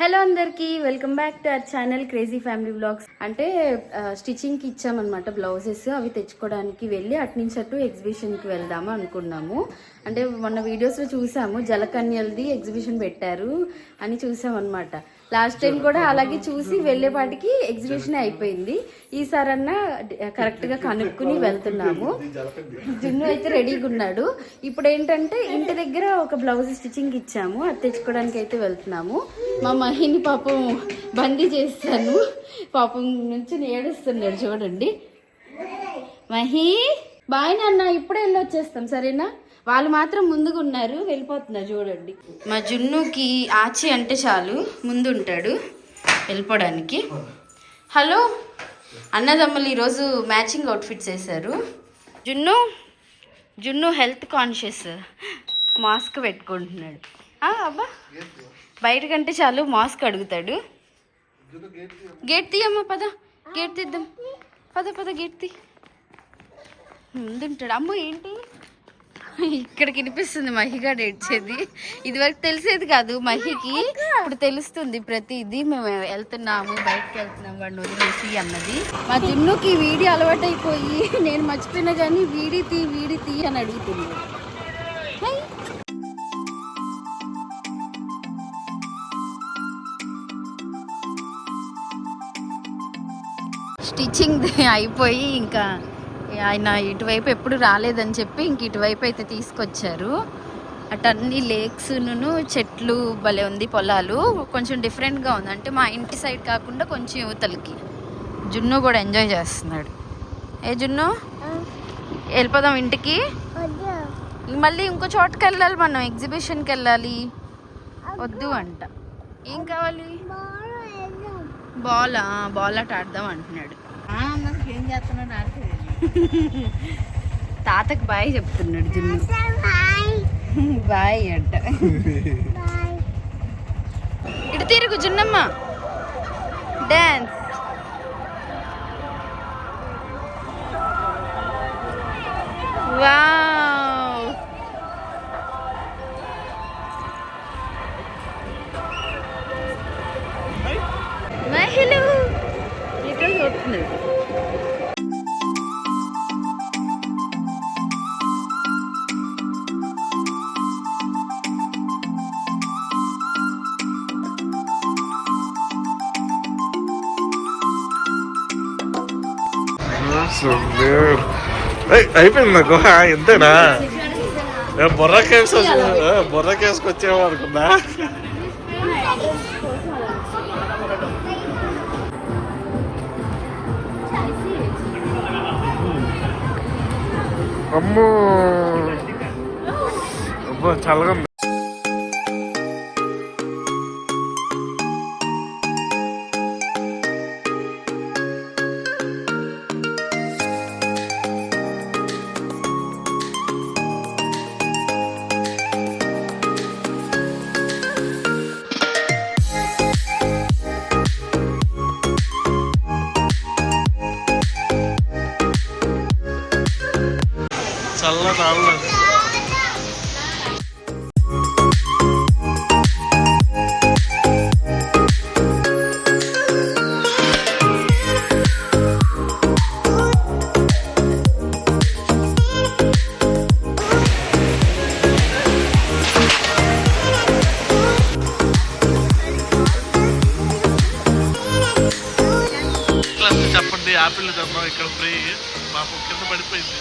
Hello అందరికీ welcome back to our channel crazy family blogs. అంటే స్టిచ్చింగ్కి ఇచ్చామన్నమాట బ్లౌజెస్ అవి తెచ్చుకోవడానికి వెళ్ళి అటు నుంచి అటు ఎగ్జిబిషన్కి వెళ్దాము అనుకున్నాము. అంటే మొన్న వీడియోస్లో చూసాము జలకన్యలది ఎగ్జిబిషన్ పెట్టారు అని చూసామన్నమాట. లాస్ట్ టైం కూడా అలాగే చూసి వెళ్ళేపాటికి ఎగ్జిబిషన్ అయిపోయింది. ఈసారన్నా కరెక్ట్గా కనుక్కుని వెళ్తున్నాము. జున్ను అయితే రెడీగా ఉన్నాడు. ఇప్పుడు ఏంటంటే ఇంటి దగ్గర ఒక బ్లౌజ్ స్టిచ్చింగ్ ఇచ్చాము. అది తెచ్చుకోవడానికి అయితే వెళ్తున్నాము. మా మహిని పాపం బందీ చేస్తాను. పాపం నుంచి ఏడుస్తున్నాడు చూడండి. మహి బాయ్ నాన్న ఇప్పుడే వెళ్ళి వచ్చేస్తాం సరేనా? వాళ్ళు మాత్రం ముందుగా ఉన్నారు వెళ్ళిపోతున్నారు చూడండి. మా జున్నుకి ఆచి అంటే చాలు ముందు ఉంటాడు వెళ్ళిపోవడానికి. హలో అన్నదమ్ములు ఈరోజు మ్యాచింగ్ అవుట్ఫిట్స్ వేశారు. జున్ను జున్ను హెల్త్ కాన్షియస్ మాస్క్ పెట్టుకుంటున్నాడు. అబ్బా బయట కంటే చాలు మాస్క్ అడుగుతాడు. గేట్ తీయమ్మా పద గేట్ తీద్దాం. పద పద గేట్ తీ. ముందుంటాడు. అమ్మో ఏంటి? ఇక్కడికి మహిగా మహిగాడు ఏడ్చేది ఇదివరకు తెలిసేది కాదు మహికి. ఇప్పుడు తెలుస్తుంది ప్రతిదీ. మేము వెళ్తున్నాము బయటకు వెళ్తున్నాము వాడిని వదిలేసి అన్నది. మా జున్నుకి వీడియో అలవాటైపోయి నేను మర్చిపోయినా కానీ వీడి తీ వీడి తీ అని అడుగుతుంది. స్టిచ్చింగ్ అయిపోయి ఇంకా ఆయన ఇటువైపు ఎప్పుడు రాలేదని చెప్పి ఇంక ఇటువైపు అయితే తీసుకొచ్చారు. అటన్ని లేక్స్ను చెట్లు భలే ఉంది పొలాలు. కొంచెం డిఫరెంట్గా ఉంది. అంటే మా ఇంటి సైడ్ కాకుండా కొంచెం యువతలకి. జున్ను కూడా ఎంజాయ్ చేస్తున్నాడు. ఏ జున్ను? వెళ్ళిపోదాం ఇంటికి. మళ్ళీ ఇంకో చోటుకి వెళ్ళాలి మనం. ఎగ్జిబిషన్కి వెళ్ళాలి. వద్దు అంట. ఏం కావాలి? Ball ball? ఆట ఆడదాం అంటున్నాడు. ఏం చేస్తున్నాడు ఆడితే తాతకు బాయ్ చెప్తున్నాడు జున్ను. బాయ్ అంట. ఇటు తిరుగు జున్నమ్మ. డాన్స్. వావ్. మహిళ. ఇక్కడ చూస్తున్నాడు అయిపోయింది నాకు. ఏ, బుర్ర కేసు ఏ, బుర్ర కేసుకు వచ్చేమో అనుకున్నా. అమ్మో. అబ్బో చల్లగా చల్ల తాగలేదు చెప్పండి యాపిల్ తిన్నాం ఇక్కడ ఫ్రీ. మాకు కింద పడిపోయింది.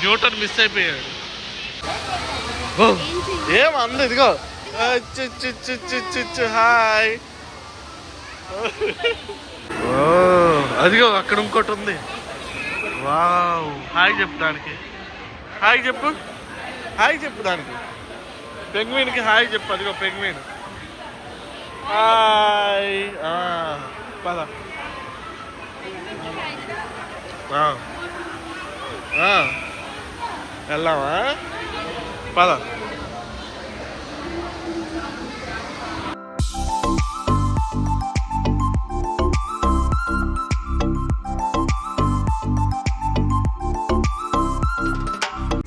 న్యూటన్ మిస్ అయిపోయాడు. ఏం అంది ఇదిగో. హాయ్. ఓ అదిగో అక్కడ ఇంకోటి ఉంది. వావ్. హాయ్ చెప్పు దానికి. హాయ్ చెప్పు. హాయ్ చెప్పు దానికి. పెంగ్విన్కి హాయ్ చెప్పు అదిగో పెంగ్విన్. హాయ్. ఆ, పద. ఆ. వెళ్దామా? పద.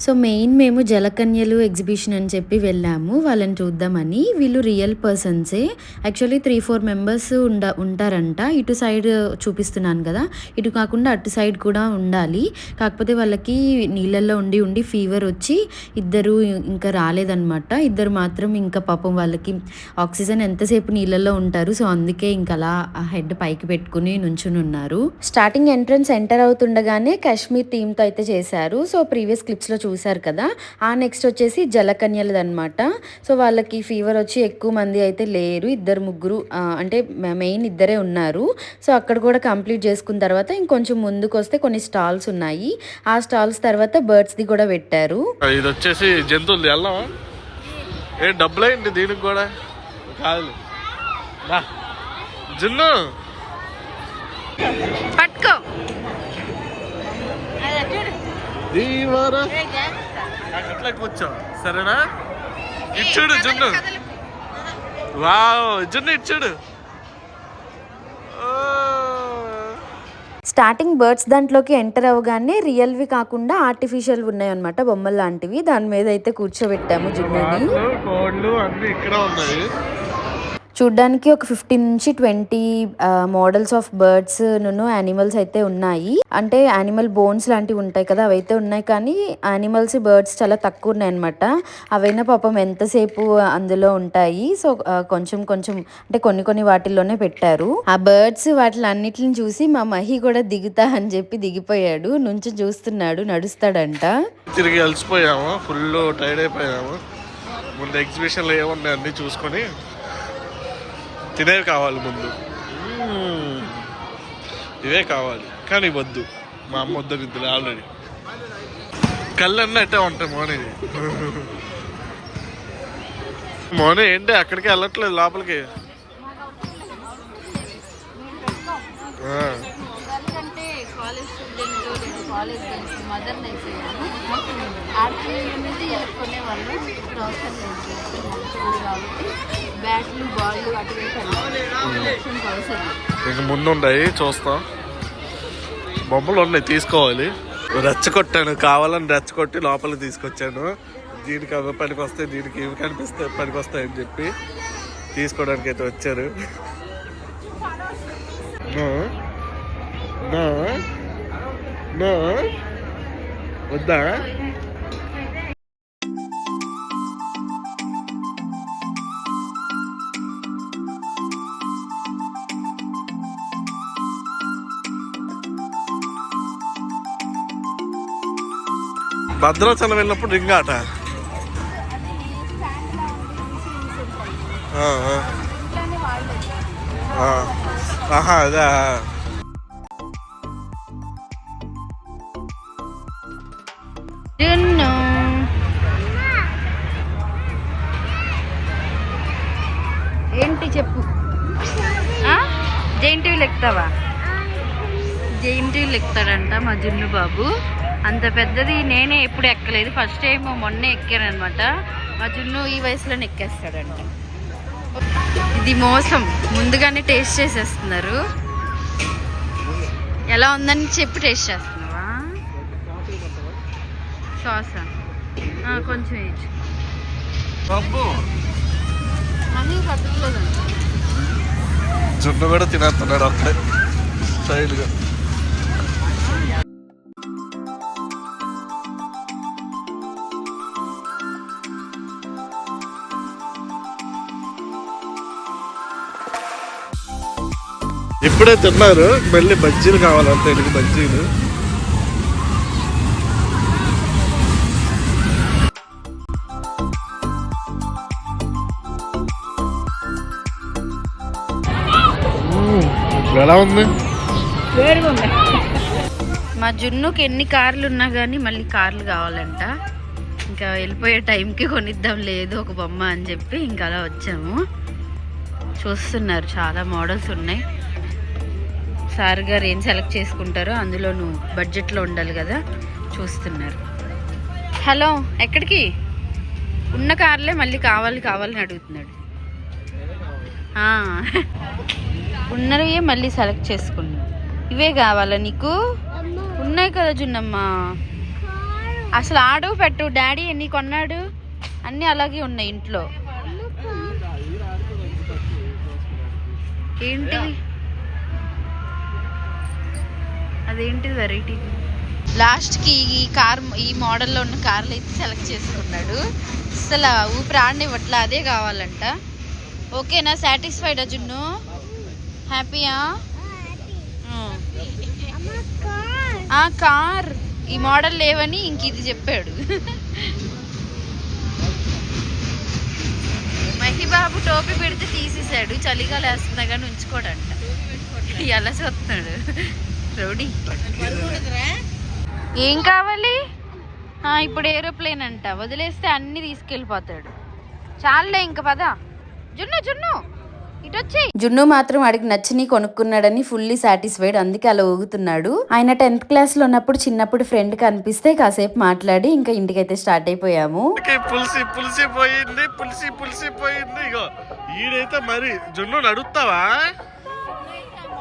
సో మెయిన్ మేము జలకన్యలు ఎగ్జిబిషన్ అని చెప్పి వెళ్ళాము. వాళ్ళని చూద్దామని. వీళ్ళు రియల్ పర్సన్సే. యాక్చువల్లీ త్రీ ఫోర్ మెంబర్స్ ఉండ ఉంటారంట. ఇటు సైడ్ చూపిస్తున్నాను కదా. ఇటు కాకుండా అటు సైడ్ కూడా ఉండాలి. కాకపోతే వాళ్ళకి నీళ్ళల్లో ఉండి ఉండి ఫీవర్ వచ్చి ఇద్దరు ఇంకా రాలేదన్నమాట. ఇద్దరు మాత్రం ఇంకా పాపం వాళ్ళకి ఆక్సిజన్ ఎంతసేపు నీళ్ళల్లో ఉంటారు. సో అందుకే ఇంకా అలా ఆ హెడ్ పైకి పెట్టుకుని నుంచుని ఉన్నారు. స్టార్టింగ్ ఎంట్రన్స్ ఎంటర్ అవుతుండగానే కాశ్మీర్ థీమ్తో అయితే చేశారు. సో ప్రీవియస్ క్లిప్స్లో చూశారు కదా? ఆ నెక్స్ట్ వచ్చేసి జలకన్యలది అనమాట సో వాళ్ళకి ఫీవర్ వచ్చి ఎక్కువ మంది అయితే లేరు. ఇద్దరు ముగ్గురు అంటే మెయిన్ ఇద్దరే ఉన్నారు. సో అక్కడ కూడా కంప్లీట్ చేసుకున్న తర్వాత ఇంకొంచెం ముందుకు వస్తే కొన్ని స్టాల్స్ ఉన్నాయి. ఆ స్టాల్స్ తర్వాత బర్డ్స్ది కూడా పెట్టారు. ఇది వచ్చేసి జంతువులు ఏ డబ్బులైంది దీనికి కూడా? కాదు. జున్ను. దీవారా. అట్లా కూర్చో. సరేనా? ఇచ్చుడు జున్ను. వావ్ జున్ను ఇచ్చుడు. స్టార్టింగ్ బర్డ్స్ దాంట్లోకి ఎంటర్ అవ్వగానే రియల్వి కాకుండా ఆర్టిఫిషియల్ ఉన్నాయన్నమాట బొమ్మలు లాంటివి దాని మీద అయితే కూర్చోబెట్టాము జున్నుని. కోళ్ళు అన్ని ఇక్కడ ఉన్నాయి. చూడ్డానికి ఒక ఫిఫ్టీన్ నుంచి ట్వంటీ మోడల్స్ ఆఫ్ బర్డ్స్ నును యానిమల్స్ అయితే ఉన్నాయి. అంటే యానిమల్ బోన్స్ లాంటివి ఉంటాయి కదా అవైతే ఉన్నాయి. కానీ యానిమల్స్ బర్డ్స్ చాలా తక్కువ ఉన్నాయి అనమాట అవైనా పాపం ఎంతసేపు అందులో ఉంటాయి? సో కొంచెం కొంచెం అంటే కొన్ని కొన్ని వాటిల్లోనే పెట్టారు. ఆ బర్డ్స్ వాటిని అన్నిటిని చూసి మా మహి కూడా దిగుతా అని చెప్పి దిగిపోయాడు. నుంచి చూస్తున్నాడు నడుస్తాడంట. తిరిగి అలసిపోయాము. ఫుల్ టైర్డ్ అయిపోయాము. ముందు ఎగ్జిబిషన్లో ఏమున్నాయి అన్నీ చూసుకొని తినేవి కావాలి ముందు. ఇవే కావాలి కానీ వద్దు. మా అమ్మ వద్దని ఇద్దరు ఆల్రెడీ. కళ్ళు అన్నీ అట్టే ఉంటాయి మోనీ? మోనీ ఏంటి? అక్కడికి వెళ్ళట్లేదు లోపలికి. ఆ. అంటే కాలేజ్ స్టూడెంట్ నేను కాలేజ్ మదర్ అనేది కొనేవాళ్ళు ఇప్పుడు అవసరం లేదు కాబట్టి బ్యాట్లు బాల్ అటువైపు అవసరం ముందు ఉన్నాయి చూస్తాం. బొమ్మలు ఉన్నాయి తీసుకోవాలి. రెచ్చగొట్టాను కావాలని రెచ్చగొట్టి లోపలికి తీసుకొచ్చాను. దీనికి అవి పనికి వస్తాయి దీనికి ఇవి కనిపిస్తాయి పనికి వస్తాయి అని చెప్పి తీసుకోవడానికి అయితే వచ్చారు. వద్దా? భద్రాచలం వెళ్ళినప్పుడు రింగ్ ఆట. ఆ, ఆహా ఏంటి చెప్పు? జైంట్ వీల్ ఎక్కుతావా? జైంట్ వీల్ ఎక్కుతాడంట మా జున్ను బాబు. అంత పెద్దది నేనే ఎప్పుడు ఎక్కలేదు. ఫస్ట్ టైం మొన్నే ఎక్కాను అనమాట మా జున్ను ఈ వయసులోనే ఎక్కేస్తాడంట. ఇది మోసం. ముందుగానే టేస్ట్ చేసేస్తున్నారు. ఎలా ఉందని చెప్పి టేస్ట్ చేస్తున్నావా? సాసా కొంచెం వేయచ్చు జున్ను కూడా తినేస్తున్నాడు అప్పుడే. స్టైల్గా ఇప్పుడే తిన్నారు. మళ్ళీ బజ్జీలు కావాలంటే ఎనిమిది బజ్జీలు. ఎలా ఉంది? మా జున్నుకి ఎన్ని కార్లు ఉన్నా కానీ మళ్ళీ కార్లు కావాలంట. ఇంకా వెళ్ళిపోయే టైంకి కొనిద్దాం లేదు ఒక బొమ్మ అని చెప్పి ఇంకా అలా వచ్చాము. చూస్తున్నారు చాలా మోడల్స్ ఉన్నాయి. సార్ గారు ఏం సెలెక్ట్ చేసుకుంటారో అందులోను బడ్జెట్లో ఉండాలి కదా చూస్తున్నారు. హలో ఎక్కడికి? ఉన్న కార్లే మళ్ళీ కావాలి కావాలని అడుగుతున్నాడు. ఆ, ఉన్నవి మళ్ళీ సెలెక్ట్ చేసుకున్నాడు ఇవే కావాలా నీకు? ఉన్నాయి కదా జున్నమ్మ. అసలు ఆడు పెట్టు డాడీ ఎన్ని కొన్నాడు? అన్నీ అలాగే ఉన్నాయి ఇంట్లో. ఏంటి అదేంటిది వెరైటీ? లాస్ట్కి ఈ కార్ ఈ మోడల్లో ఉన్న కార్లు అయితే సెలెక్ట్ చేసుకున్నాడు. అసలు ఊపిరి ఆడనివ్వట్లే అదే కావాలంట. ఓకేనా? సాటిస్ఫైడా జున్ను హ్యాపీయా? ఆ కార్. ఈ మోడల్ లేవని ఇంక ఇది చెప్పాడు. మహిబాబు టోపీ పెడితే తీసేసాడు చలిగాలు వేస్తున్నా కానీ ఉంచుకోడంట. ఎలా చూస్తున్నాడు. రౌడీ. ఏం కావాలి? ఆ, ఇప్పుడు ఏరోప్లేన్ అంట. వదిలేస్తే అన్ని తీసుకెళ్ళిపోతాడు. చాలే ఇంక పద. జున్ను జున్ను. జున్ను మాత్రం వాడికి నచ్చని కొనుక్కున్నాడని ఫుల్లీ సాటిస్ఫైడ్ అందుకే అలా ఊగుతున్నాడు. ఆయన టెన్త్ క్లాస్లో ఉన్నప్పుడు చిన్నప్పుడు ఫ్రెండ్ కనిపిస్తే కాసేపు మాట్లాడి ఇంకా ఇంటికైతే స్టార్ట్ అయిపోయాము. పులిసి పులిసి పోయింది పులిసి పులిసి పోయింది. ఇగో ఈడైతే మరి జున్ను నడుస్తావా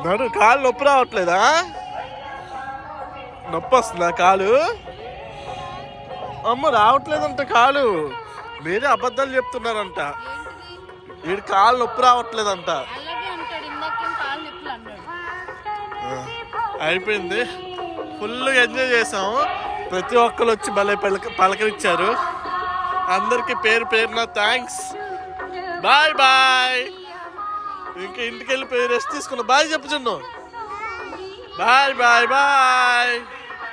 నడు కాలు నొప్పి రావట్లేదా? నొప్పి వస్తుందా కాలు? అమ్మ రావట్లేదంట కాలు. మీరే అబద్ధాలు చెప్తున్నారంట. వీడి కాలు నొప్పి రావట్లేదంట. అయిపోయింది. ఫుల్ ఎంజాయ్ చేసాము ప్రతి ఒక్కరు వచ్చి భలే పలక పలకరించారు. అందరికి పేరు పేరున థ్యాంక్స్. Bye bye. ఇంకా ఇంటికి వెళ్ళి రెస్ట్ తీసుకున్నా బాయ్ చెప్పుచున్ను బాయ్ బాయ్ బాయ్.